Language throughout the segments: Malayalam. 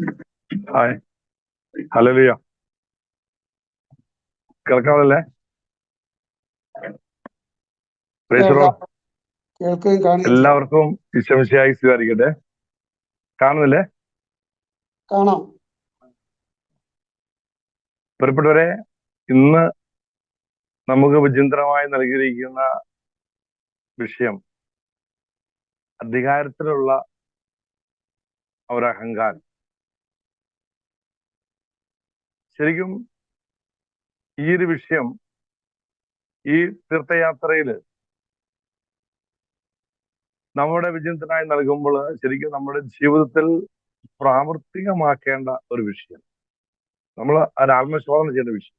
ഹായ് പ്രേസറോ കേൾക്കുകയും എല്ലാവർക്കും വിശംശയായി സ്വീകരിക്കട്ടെ. കാണുന്നില്ലേ? കാണാം. പ്രിയപ്പെട്ടവരെ ഇന്ന് നമുക്ക് വിചിന്തരമായി നൽകിയിരിക്കുന്ന വിഷയം അധികാരത്തിലുള്ള ഒരു ശരിക്കും ഈ ഒരു വിഷയം ഈ തീർത്ഥയാത്രയിൽ നമ്മുടെ വിജയത്തിനായി നൽകുമ്പോൾ ശരിക്കും നമ്മുടെ ജീവിതത്തിൽ പ്രാവർത്തികമാക്കേണ്ട ഒരു വിഷയം. നമ്മൾ ഒരു ആത്മശോധന ചെയ്യേണ്ട വിഷയം.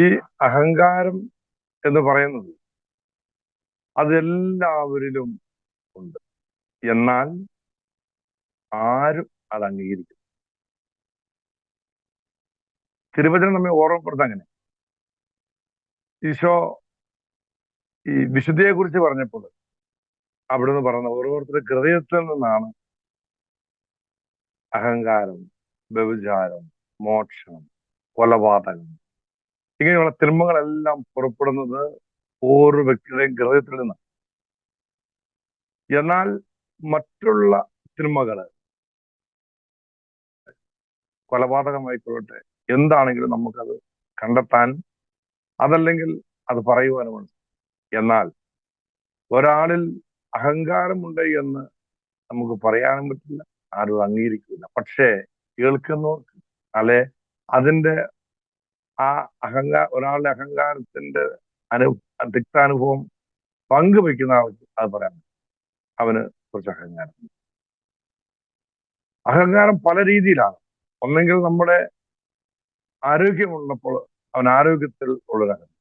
ഈ അഹങ്കാരം എന്ന് പറയുന്നത് അതെല്ലാവരിലും ഉണ്ട്. എന്നാൽ ആരും അത് അംഗീകരിക്കും തിരുവചനം നമ്മെ ഓർമ്മപ്പെടുത്താൻ അങ്ങനെ. ഈശോ ഈ വിശുദ്ധിയെ കുറിച്ച് പറഞ്ഞപ്പോൾ അവിടുന്ന് പറഞ്ഞ ഓരോരുത്തരുടെ ഹൃദയത്തിൽ നിന്നാണ് അഹങ്കാരം വ്യഭിചാരം മോക്ഷണം കൊലപാതകം ഇങ്ങനെയുള്ള തിന്മകളെല്ലാം പുറപ്പെടുന്നത് ഓരോ വ്യക്തിയുടെയും ഹൃദയത്തിൽ നിന്നാണ്. എന്നാൽ മറ്റുള്ള തിന്മകൾ കൊലപാതകമായിക്കൊള്ളട്ടെ എന്താണെങ്കിലും നമുക്കത് കണ്ടെത്താൻ അതല്ലെങ്കിൽ അത് പറയുവാനുമാണ് എന്നാൽ ഒരാളിൽ അഹങ്കാരമുണ്ട് എന്ന് നമുക്ക് പറയാനും പറ്റില്ല ആരും അംഗീകരിക്കില്ല പക്ഷേ കേൾക്കുന്നവർക്ക് അല്ലെ അതിന്റെ ആ അഹങ്കാ ഒരാളുടെ അഹങ്കാരത്തിന്റെ അനു തിക്താനുഭവം പങ്കുവെക്കുന്ന ആൾക്ക് അത് പറയാൻ അവന് കുറച്ച് അഹങ്കാരം. അഹങ്കാരം പല രീതിയിലാണ്. ഒന്നെങ്കിൽ നമ്മുടെ ആരോഗ്യമുള്ളപ്പോൾ അവൻ ആരോഗ്യത്തിൽ ഉള്ളൊരു അഹങ്കാരം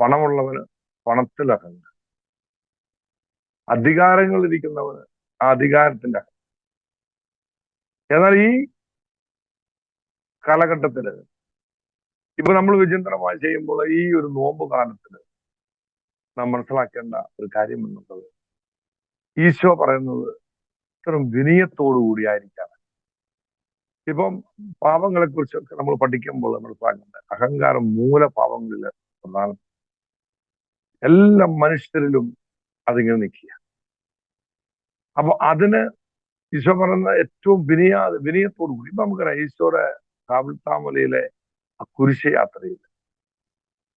പണമുള്ളവന് പണത്തിൽ അഹങ്കാരം അധികാരങ്ങൾ ഇരിക്കുന്നവന് ആ അധികാരത്തിന്റെ അഹങ്കാരം എന്നാൽ ഈ കാലഘട്ടത്തിൽ ഇപ്പൊ നമ്മൾ വിചിന്തനമായി ചെയ്യുമ്പോൾ ഈ ഒരു നോമ്പ് കാലത്തിൽ നാം മനസ്സിലാക്കേണ്ട ഒരു കാര്യം എന്നുള്ളത് ഈശോ പറയുന്നത് ഇത്തരം വിനയത്തോടു കൂടിയായിരിക്കാണ് ഇപ്പം പാപങ്ങളെ കുറിച്ചൊക്കെ നമ്മൾ പഠിക്കുമ്പോൾ നമ്മൾ മനസ്സിലാക്കുന്നത് അഹങ്കാരം മൂല മൂലപാപങ്ങളിൽ പ്രധാന എല്ലാ മനുഷ്യരിലും അതിങ്ങനെ നിൽക്കുക. അപ്പൊ അതിന് ഈശോ പറയുന്ന ഏറ്റവും വിനയ വിനയത്തോടു കൂടി ഇപ്പൊ നമുക്കറിയാം ഈശോയുടെ കാവിൽത്താമലയിലെ ആ കുരിശ യാത്രയിൽ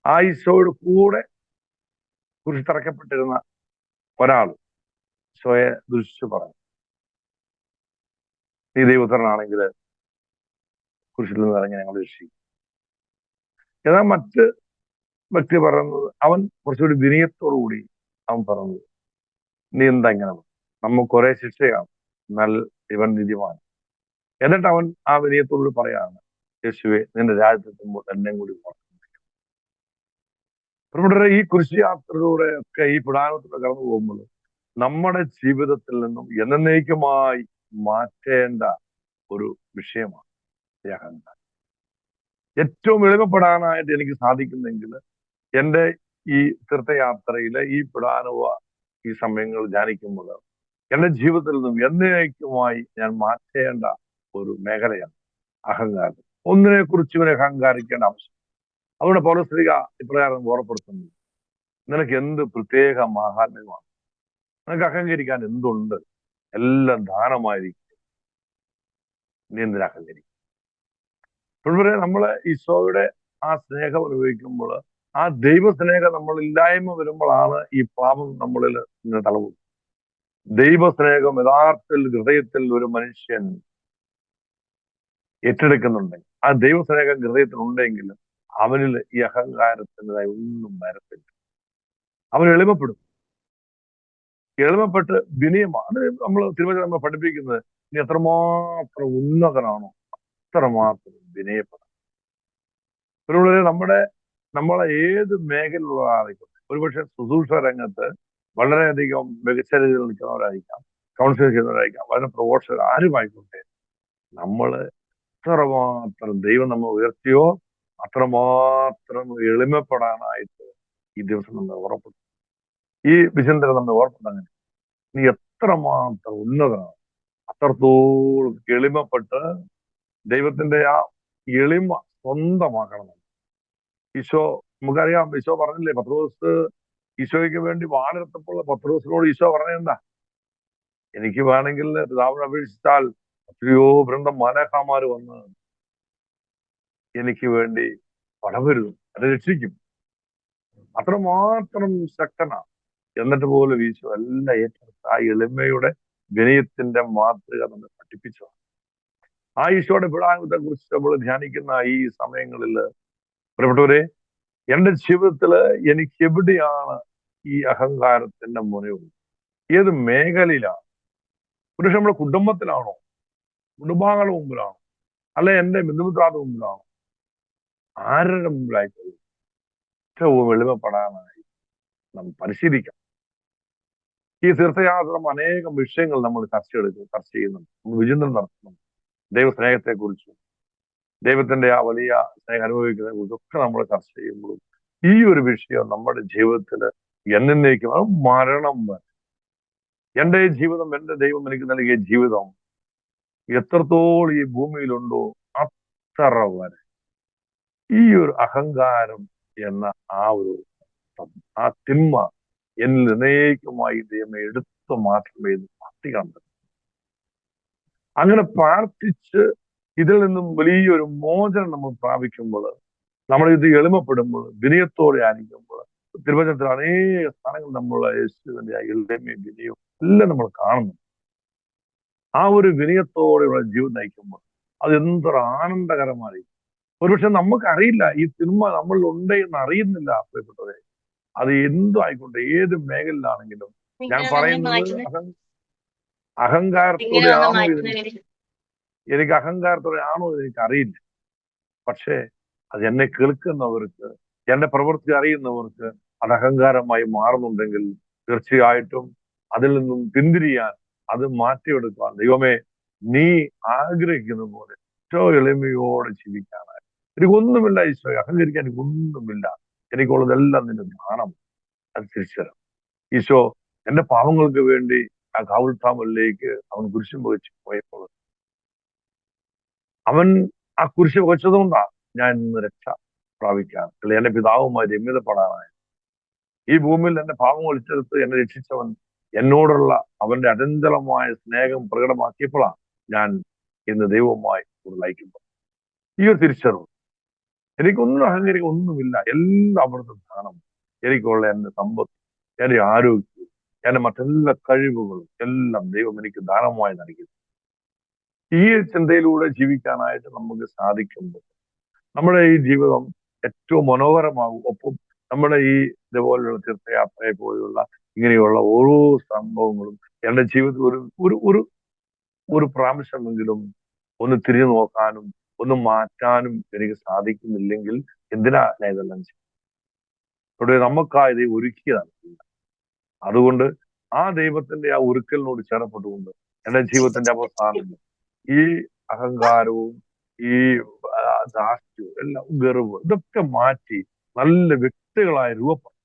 ആ ഈശോയുടെ കൂടെ കുരിശ് തറക്കപ്പെട്ടിരുന്ന ഒരാൾ ഈശോയെ ദുഷിച്ചു പറഞ്ഞു. നീ ദൈവത്തരനാണെങ്കിൽ കുരിശിൽ നിന്ന് ഇറങ്ങി ഞങ്ങൾ രക്ഷിക്കും. എന്നാൽ മറ്റ് വ്യക്തി പറയുന്നത് അവൻ കുറച്ചുകൂടി വിനയത്തോടുകൂടി അവൻ പറഞ്ഞത് നീ എന്താ ഇങ്ങനെ നമുക്ക് കുറെ ശിക്ഷയാണ്. എന്നാൽ ഇവൻ നിധിമാണ് എന്നിട്ട് അവൻ ആ വിനയത്തോടുകൂടി പറയാണ് യേശുവെ നിന്റെ രാജ്യത്തെത്തുമ്പോൾ എന്നെയും കൂടി ഓർമ്മ ഈ കൃഷി യാത്രയിലൂടെ ഒക്കെ ഈ പിടാനത്തിലൂടെ കടന്നു പോകുമ്പോൾ നമ്മുടെ ജീവിതത്തിൽ നിന്നും എന്നേക്കുമായി മാറ്റേണ്ട ഒരു വിഷയമാണ് അഹങ്കാരം ഏറ്റവും എളിമപ്പെടാനായിട്ട് എനിക്ക് സാധിക്കുന്നെങ്കിൽ എന്റെ ഈ തീർത്ഥയാത്രയിലെ ഈ പിടാനുവ ഈ സമയങ്ങൾ ധ്യാനിക്കുമ്പോൾ എന്റെ ജീവിതത്തിൽ നിന്നും എന്നേക്കുമായി ഞാൻ മാറ്റേണ്ട ഒരു മേഖലയാണ് അഹങ്കാരം. ഒന്നിനെ കുറിച്ച് ഇവനെ അഹങ്കാരിക്കേണ്ട ആവശ്യം. അതുകൊണ്ട് പൗരസ്ത്രീക ഇപ്രകാരം ഓർപ്പെടുത്തുന്നു നിനക്ക് എന്ത് പ്രത്യേക മാഹാത്മ്യമാണ് നിനക്ക് അഹങ്കരിക്കാൻ എന്തുണ്ട്? എല്ലാം ദാനമായിരിക്കും. നീ എന്തിനാ ഇപ്പോഴേ നമ്മൾ ഈശോയുടെ ആ സ്നേഹം അനുഭവിക്കുമ്പോൾ ആ ദൈവസ്നേഹം നമ്മൾ ഇല്ലായ്മ വരുമ്പോഴാണ് ഈ പാപം നമ്മളിൽ ഇങ്ങനെ തളവും ദൈവസ്നേഹം യഥാർത്ഥത്തിൽ ഹൃദയത്തിൽ ഒരു മനുഷ്യൻ ഏറ്റെടുക്കുന്നുണ്ടെങ്കിൽ ആ ദൈവസ്നേഹം ഹൃദയത്തിൽ അവനിൽ ഈ അഹങ്കാരത്തിന്റെതായി ഒന്നും വരത്തില്ല. അവൻ എളിമപ്പെടും. എളിമപ്പെട്ട് വിനയമാണ്. നമ്മൾ തിരുവനന്തപുരം പഠിപ്പിക്കുന്നത് നീ എത്രമാത്രം ഉന്നതനാണോ അത്രമാത്രം വിനയപ്പെടാം. ഒരു നമ്മുടെ നമ്മളെ ഏത് മേഖലയിലുള്ള ആളായിക്കോട്ടെ ഒരുപക്ഷെ ശുശ്രൂഷ രംഗത്ത് വളരെയധികം മികച്ച രീതിയിൽ നിൽക്കുന്നവരായിരിക്കാം കൗൺസിൽ ചെയ്യുന്നവരായിരിക്കാം വളരെ പ്രൊമോഷൻ ആരുമായിക്കോട്ടെ? നമ്മൾ എത്രമാത്രം ദൈവം നമ്മൾ ഉയർത്തിയോ അത്രമാത്രം എളിമപ്പെടാനായിട്ട് ഈ ദിവസം നമ്മൾ ഉറപ്പുണ്ട് ഈ വിചിന്തനം നമ്മൾ ഉറപ്പുണ്ട് അങ്ങനെ. നീ എത്രമാത്രം ഉന്നതനാണ്. അത്രത്തോളം എളിമപ്പെട്ട് ദൈവത്തിന്റെ ആ എളിമ സ്വന്തമാക്കണം. ഈശോ നമുക്കറിയാം ഈശോ പറഞ്ഞില്ലേ പത്രോസ് ഈശോയ്ക്ക് വേണ്ടി വാണെടുത്തപ്പോൾ പത്ത് ദിവസത്തിനോട് ഈശോ പറഞ്ഞെന്താ എനിക്ക് വേണമെങ്കിൽ പിതാവിനെ അപേക്ഷിച്ചാൽ എത്രയോ വൃന്ദം മാനേഹാമാർ വന്ന് എനിക്ക് വേണ്ടി പടവരുതും അത് രക്ഷിക്കും. അത്രമാത്രം ശക്തനാ. എന്നിട്ട് പോലും ഈശോ എല്ലാം ഏറ്റെടുത്ത് ആ എളിമയുടെ വിനയത്തിന്റെ മാതൃക നമ്മൾ പഠിപ്പിച്ചു ആ ഈശോയുടെ വിടാനത്തെ കുറിച്ച് നമ്മൾ ധ്യാനിക്കുന്ന ഈ സമയങ്ങളിൽ പ്രിയപ്പെട്ടവരെ എന്റെ ജീവിതത്തിൽ എനിക്ക് എവിടെയാണ് ഈ അഹങ്കാരത്തിന്റെ മുനയുള്ളത് ഏത് മേഖലയിലാണ് പുരുഷ നമ്മുടെ കുടുംബത്തിലാണോ? കുടുംബാംഗങ്ങളുടെ മുമ്പിലാണോ? അല്ല എന്റെ ബന്ധുമിത്രാത മുമ്പിലാണോ? ആരുടെ മുമ്പിലായിട്ടുള്ളത് ഏറ്റവും എളിമപ്പെടാനായി നാം പരിശീലിക്കാം. ഈ തീർത്ഥയാത്ര അനേകം വിഷയങ്ങൾ നമ്മൾ ചർച്ച എടുക്കും ചർച്ച ചെയ്യുന്നുണ്ട്. വിചിന്തനം നടത്തുന്നുണ്ട്. ദൈവസ്നേഹത്തെ കുറിച്ചും ദൈവത്തിന്റെ ആ വലിയ സ്നേഹം അനുഭവിക്കുന്നതിനെ കുറിച്ചൊക്കെ നമ്മൾ ചർച്ച ചെയ്യുമ്പോഴും ഈ ഒരു വിഷയം നമ്മുടെ ജീവിതത്തിൽ എന്നേക്കും അത് മരണം വരെ. എന്റെ ജീവിതം എന്റെ ദൈവം എനിക്ക് നൽകിയ ജീവിതം എത്രത്തോളം ഈ ഭൂമിയിലുണ്ടോ അത്ര വരെ. ഈ ഒരു അഹങ്കാരം എന്ന ആ ഒരു ആ തിന്മ എന്നിൽ എന്നേക്കുമായി ദൈവം എടുത്തു മാത്രമേ ഇത് മാറ്റി പറ്റൂ അങ്ങനെ പ്രാർത്ഥിച്ച് ഇതിൽ നിന്നും വലിയൊരു മോചനം നമ്മൾ പ്രാപിക്കുമ്പോൾ നമ്മൾ ഇത് എളിമപ്പെടുമ്പോൾ വിനയത്തോടെ ആയിരിക്കുമ്പോൾ തിരുവചനത്തിൽ അനേക സ്ഥാനങ്ങൾ നമ്മൾ യേശുവിന്റെ എളിമയും വിനയവും എല്ലാം നമ്മൾ കാണുന്നു. ആ ഒരു വിനയത്തോടെയുള്ള ജീവിതം നയിക്കുമ്പോൾ അത് എന്തൊരു ആനന്ദകരമായി. ഒരുപക്ഷെ നമുക്ക് അറിയില്ല ഈ സിനിമ നമ്മളിൽ ഉണ്ട് എന്ന് അറിയുന്നില്ല പ്രിയപ്പെട്ടവരെ. അത് എന്തും ആയിക്കോട്ടെ ഏത് മേഖലയിലാണെങ്കിലും ഞാൻ പറയുന്നത് അഹങ്കാരത്തോടെ ആണോ എനിക്ക് അഹങ്കാരത്തോടെ ആണോ എനിക്ക് അറിയില്ല. പക്ഷേ അത് എന്നെ കേൾക്കുന്നവർക്ക് എന്റെ പ്രവൃത്തി അറിയുന്നവർക്ക് അത് അഹങ്കാരമായി മാറുന്നുണ്ടെങ്കിൽ തീർച്ചയായിട്ടും അതിൽ നിന്നും പിന്തിരിയാൻ അത് മാറ്റിയെടുക്കാൻ ദൈവമേ നീ ആഗ്രഹിക്കുന്ന പോലെ ഏറ്റവും എളിമയോടെ ജീവിക്കാനായി. എനിക്കൊന്നുമില്ല ഈശോ അഹങ്കരിക്കാൻ എനിക്കൊന്നുമില്ല. എനിക്കുള്ളതെല്ലാം നിന്റെ ധ്യാനം അത് തിരിച്ചറിയാം ഈശോ എന്റെ പാവങ്ങൾക്ക് വേണ്ടി ആ കാവുൽത്താമലിലേക്ക് അവൻ കുരിശും വഹിച്ച് പോയപ്പോൾ അവൻ ആ കുരിശ് വഹിച്ചതുകൊണ്ടാ ഞാൻ ഇന്ന് രക്ഷ പ്രാപിക്കാൻ. എന്റെ പിതാവുമായി രമ്യതപ്പെടാനായി. ഈ ഭൂമിയിൽ എന്റെ പാപം ഒളിച്ചെടുത്ത് എന്നെ രക്ഷിച്ചവൻ എന്നോടുള്ള അവന്റെ അചഞ്ചലമായ സ്നേഹം പ്രകടമാക്കിയപ്പോഴാണ് ഞാൻ ഇന്ന് ദൈവവുമായി ലയിക്കുമ്പോൾ ഈ ഒരു തിരിച്ചറിവ്. എനിക്കൊന്നും അഹങ്കരിക്കൊന്നുമില്ല എല്ലാം അവിടുത്തെ ധാനം. എനിക്കുള്ള എന്റെ സമ്പത്ത് എന്റെ ആരോഗ്യം എന്റെ മറ്റെല്ലാ കഴിവുകളും എല്ലാം ദൈവം എനിക്ക് ദാനമായി നൽകി. ഈ ചിന്തയിലൂടെ ജീവിക്കാനായിട്ട് നമുക്ക് സാധിക്കുമ്പോൾ നമ്മുടെ ഈ ജീവിതം ഏറ്റവും മനോഹരമാകും. ഒപ്പം നമ്മുടെ ഈ ഇതുപോലുള്ള തീർത്ഥയാത്രയെ പോലെയുള്ള ഇങ്ങനെയുള്ള ഓരോ സംഭവങ്ങളും എന്റെ ജീവിതത്തിൽ ഒരു ഒരു ഒരു ഒരു പ്രാവശ്യമെങ്കിലും ഒന്ന് തിരിഞ്ഞു നോക്കാനും ഒന്ന് മാറ്റാനും എനിക്ക് സാധിക്കുന്നില്ലെങ്കിൽ എന്തിനാ ഞാൻ ഇതെല്ലാം ചെയ്യും അവിടെ നമുക്കാ ഇത് ഒരുക്കിയതാണ് അതുകൊണ്ട് ആ ദൈവത്തിന്റെ ആ ഒരുക്കലിനോട് ചേർപ്പെട്ടുകൊണ്ട് എന്റെ ജീവിതത്തിന്റെ അവസാനം ഈ അഹങ്കാരവും ഈ ദാസ്യവും എല്ലാം ഗർവ് ഇതൊക്കെ മാറ്റി നല്ല വ്യക്തികളായ രൂപപ്പെടും.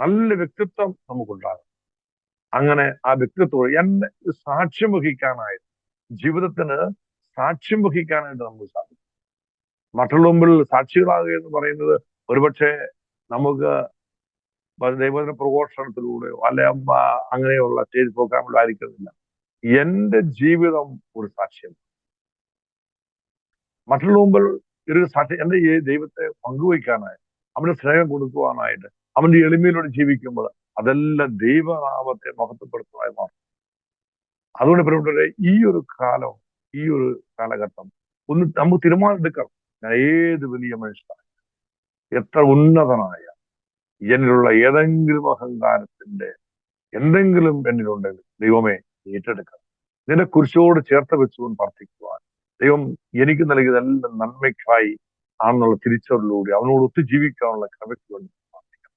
നല്ല വ്യക്തിത്വം നമുക്കുണ്ടാകും. അങ്ങനെ ആ വ്യക്തിത്വം എന്നെ സാക്ഷ്യം വഹിക്കാനായിട്ട് ജീവിതത്തിന് സാക്ഷ്യം വഹിക്കാനായിട്ട് നമുക്ക് സാധിക്കും. മറ്റുള്ള മുമ്പിൽ സാക്ഷികളാകുക എന്ന് പറയുന്നത് ഒരുപക്ഷെ നമുക്ക് ദൈവത്തിന്റെ പ്രഘോഷണത്തിലൂടെയോ അല്ലെ അങ്ങനെയുള്ള സ്റ്റേജ് പ്രോഗ്രാമിലോ ആയിരിക്കുന്നില്ല എന്റെ ജീവിതം ഒരു സാക്ഷ്യം. മറ്റുള്ള മുമ്പിൽ ഒരു സാക്ഷ്യം എന്റെ ഈ ദൈവത്തെ പങ്കുവയ്ക്കാനായിട്ട് അവന്റെ സ്നേഹം കൊടുക്കുവാനായിട്ട് അവന്റെ എളിമയിലൂടെ ജീവിക്കുമ്പോൾ അതെല്ലാം ദൈവനാമത്തെ മഹത്വപ്പെടുത്തുന്നതായി മാറും. അതുകൊണ്ട് പ്രിയപ്പെട്ടവരെ ഈ ഒരു കാലം ഈ ഒരു കാലഘട്ടം ഒന്ന് നമുക്ക് തീരുമാനം എടുക്കണം. ഞാൻ ഏത് വലിയ മനുഷ്യനായ എത്ര ഉന്നതനായ എന്നിലുള്ള ഏതെങ്കിലും അഹങ്കാരത്തിന്റെ എന്തെങ്കിലും എന്നിലുണ്ടെങ്കിൽ ദൈവമേ ഏറ്റെടുക്കണം. നിന്റെ കുരിശോട് ചേർത്ത് വെച്ചുകൊണ്ട് പ്രാർത്ഥിക്കുവാൻ. ദൈവം എനിക്ക് നൽകിയതെല്ലാം നന്മയ്ക്കായി ആണെന്നുള്ള തിരിച്ചറിവിലൂടെ അവനോട് ഒത്തു ജീവിക്കാനുള്ള കൃപയ്ക്ക് വേണ്ടി പ്രാർത്ഥിക്കണം.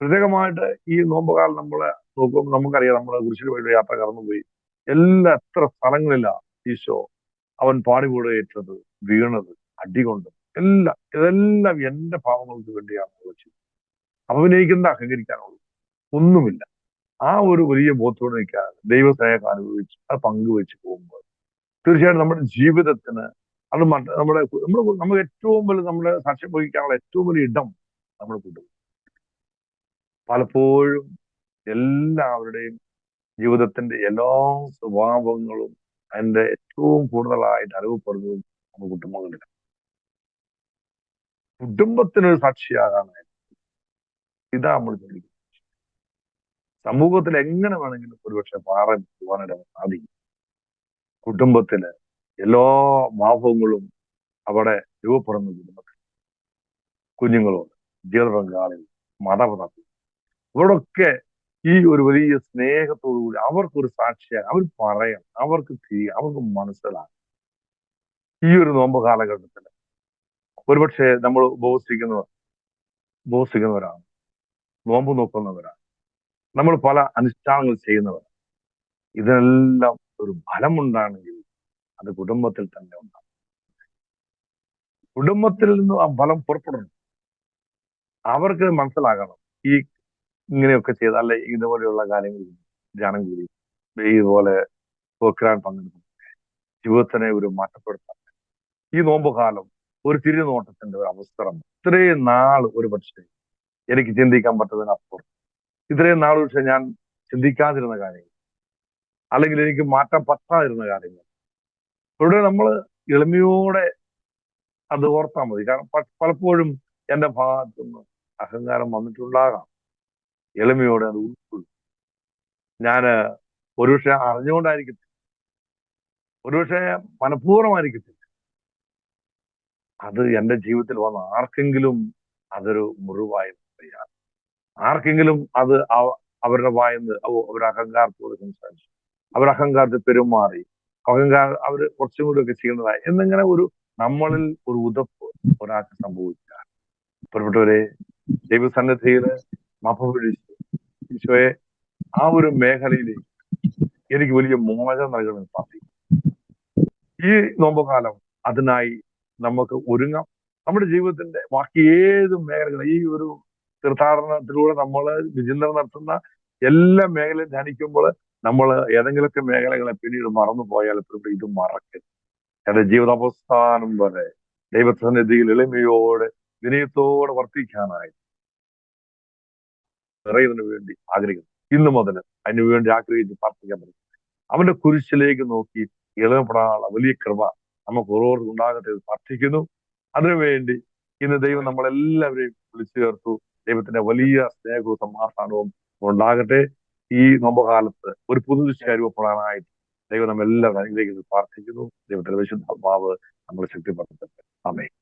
പ്രത്യേകമായിട്ട് ഈ നോമ്പുകാലം നമ്മളെ നോക്കുമ്പോൾ നമുക്കറിയാം നമ്മളെ കുരിശിൽ വഴിയുടെ യാത്ര കടന്നുപോയി എല്ലാ എത്ര സ്ഥലങ്ങളിലാണ് ഈശോ അവൻ പാടിപൂടേറ്റത് വീണത് അടികൊണ്ട് എല്ലാം ഇതെല്ലാം എന്റെ പാവങ്ങൾക്ക് വേണ്ടിയാണ് ചെയ്തത് അഭിനയിക്കുന്ന അഹങ്കരിക്കാനുള്ളൂ ഒന്നുമില്ല. ആ ഒരു വലിയ ബോധത്തോടെ നിൽക്കാതെ ദൈവസ്നേഹം അനുഭവിച്ച് അത് പങ്കുവെച്ച് പോകുമ്പോൾ തീർച്ചയായിട്ടും നമ്മുടെ ജീവിതത്തിന് അത് നമ്മുടെ നമ്മുടെ നമുക്ക് ഏറ്റവും വലിയ നമ്മുടെ സാക്ഷ്യം വഹിക്കാനുള്ള ഏറ്റവും വലിയ ഇടം നമ്മുടെ കുടുംബം പലപ്പോഴും എല്ലാവരുടെയും ജീവിതത്തിന്റെ എല്ലാ സ്വഭാവങ്ങളും അതിന്റെ ഏറ്റവും കൂടുതലായിട്ട് അനുഭവപ്പെടുന്നതും നമ്മുടെ കുടുംബങ്ങളിലാണ്. കുടുംബത്തിനൊരു സാക്ഷിയാകാനായിട്ട് ഇതാ നമ്മൾ ചോദിക്കുന്നത് സമൂഹത്തിൽ എങ്ങനെ വേണമെങ്കിലും ഒരുപക്ഷെ മാറാൻ പോകാനായിട്ട് സാധിക്കും കുടുംബത്തിലെ എല്ലാ ഭാവങ്ങളും അവിടെ രൂപപ്പെടുന്ന കുടുംബത്തിൽ കുഞ്ഞുങ്ങളോട് ജീവിത പങ്കാളികൾ മാതാപിതാക്കൾ ഇവരൊക്കെ ഈ ഒരു വലിയ സ്നേഹത്തോടുകൂടി അവർക്കൊരു സാക്ഷിയായി അവർ പറയണം അവർക്ക് ചെയ്യാം അവർക്ക് മനസ്സിലാകും ഈ ഒരു നോമ്പ് കാലഘട്ടത്തിൽ ഒരുപക്ഷെ നമ്മൾ ഉപവസിക്കുന്നവർ ഉപവസിക്കുന്നവരാണ്. നോമ്പ് നോക്കുന്നവരാണ്. നമ്മൾ പല അനുഷ്ഠാനങ്ങൾ ചെയ്യുന്നവരാണ്. ഇതിനെല്ലാം ഒരു ഫലമുണ്ടാണെങ്കിൽ അത് കുടുംബത്തിൽ തന്നെ ഉണ്ടാകും. കുടുംബത്തിൽ നിന്ന് ആ ഫലം പുറപ്പെടണം. അവർക്ക് മനസ്സിലാകണം. ഈ ഇങ്ങനെയൊക്കെ ചെയ്ത് അല്ലെ ഇതുപോലെയുള്ള കാര്യങ്ങൾ ധ്യാനം കൂടി ഇതുപോലെ പോക്കിരാൻ പങ്കെടുക്കും. ജീവിതത്തിനെ ഒരു മാറ്റപ്പെടുത്താൻ. ഈ നോമ്പ് കാലം ഒരു തിരിനോട്ടത്തിന്റെ ഒരു അവസരം. ഇത്രയും നാൾ ഒരു പക്ഷേ എനിക്ക് ചിന്തിക്കാൻ പറ്റുന്നതിനപ്പുറം ഇത്രയും നാൾ പക്ഷെ ഞാൻ ചിന്തിക്കാതിരുന്ന കാര്യങ്ങൾ അല്ലെങ്കിൽ എനിക്ക് മാറ്റാൻ പറ്റാതിരുന്ന കാര്യങ്ങൾ. ഇവിടെ നമ്മൾ എളിമയോടെ അത് ഓർത്താൽ മതി. കാരണം പലപ്പോഴും എന്റെ ഭാഗത്തുനിന്ന് അഹങ്കാരം വന്നിട്ടുണ്ടാകാം. എളിമയോടെ അത് ഉൾക്കൊള്ളും. ഞാൻ ഒരുപക്ഷെ അറിഞ്ഞുകൊണ്ടായിരിക്കത്തില്ല. ഒരുപക്ഷെ മനഃപൂർവമായിരിക്കത്തില്ല. അത് എന്റെ ജീവിതത്തിൽ വന്ന ആർക്കെങ്കിലും അതൊരു മുറിവായി അറിയാം ആർക്കെങ്കിലും അത് അവരുടെ വായന്ന് അവർ അഹങ്കാരത്തോട് സംസാരിച്ചു. അവർ അഹങ്കാരത്തിൽ പെരുമാറി. അഹങ്കാര അവർ കുറച്ചും കൂടി ഒക്കെ ചെയ്യേണ്ടതായി എന്നിങ്ങനെ ഒരു നമ്മളിൽ ഒരു ഉതപ്പ് ഒരാൾക്ക് സംഭവിച്ചാൽ പുറപ്പെട്ടവരെ ദൈവസന്നിധിയിൽ മപ്പ പിടിച്ച് ഈശോയെ ആ ഒരു മേഖലയിലേക്ക് എനിക്ക് വലിയ മോചനം നൽകണമെന്ന് പ്രാർത്ഥിക്കും ഈ നോമ്പുകാലം അതിനായി നമുക്ക് ഒരുങ്ങാം. നമ്മുടെ ജീവിതത്തിന്റെ ബാക്കി ഏത് മേഖലകളും ഈ ഒരു തീർത്ഥാടനത്തിലൂടെ നമ്മൾ വിചിന്തനം നടത്തുന്ന എല്ലാ മേഖലയും ധ്യാനിക്കുമ്പോൾ നമ്മൾ ഏതെങ്കിലുമൊക്കെ മേഖലകളെ പിന്നീട് മറന്നു പോയാൽ എപ്പോഴും ഇത് മറക്കരുത്. എന്റെ ജീവിതാവസാനം വരെ ദൈവസന്നിധിയിൽ എളിമയോടെ വിനയത്തോടെ വർത്തിക്കാനായി നിറയുന്നതിന് വേണ്ടി ആഗ്രഹിക്കുന്നു. ഇന്നു മുതൽ അതിനു വേണ്ടി ആഗ്രഹിച്ച് പ്രാർത്ഥിക്കാൻ പറ്റും. അവന്റെ കുരിശിലേക്ക് നോക്കി എളിമപ്പെടാനുള്ള വലിയ കൃപ നമുക്ക് ഓരോരുത്തർക്കും ഉണ്ടാകട്ടെ പ്രാർത്ഥിക്കുന്നു. അതിനുവേണ്ടി ഇന്ന് ദൈവം നമ്മളെല്ലാവരെയും വിളിച്ചു ചേർത്തു ദൈവത്തിന്റെ വലിയ സ്നേഹവും സമാധാനവും ഉണ്ടാകട്ടെ. ഈ നോമ്പകാലത്ത് ഒരു പുതുദിശ രൂപപ്പെടാനായിട്ട് ദൈവം നമ്മെല്ലാവരും അനുഗ്രഹിക്കുന്നത് പ്രാർത്ഥിക്കുന്നു. ദൈവത്തിന്റെ വിശുദ്ധ ഭാവ് നമ്മളെ ശക്തിപ്പെടുത്തട്ടെ.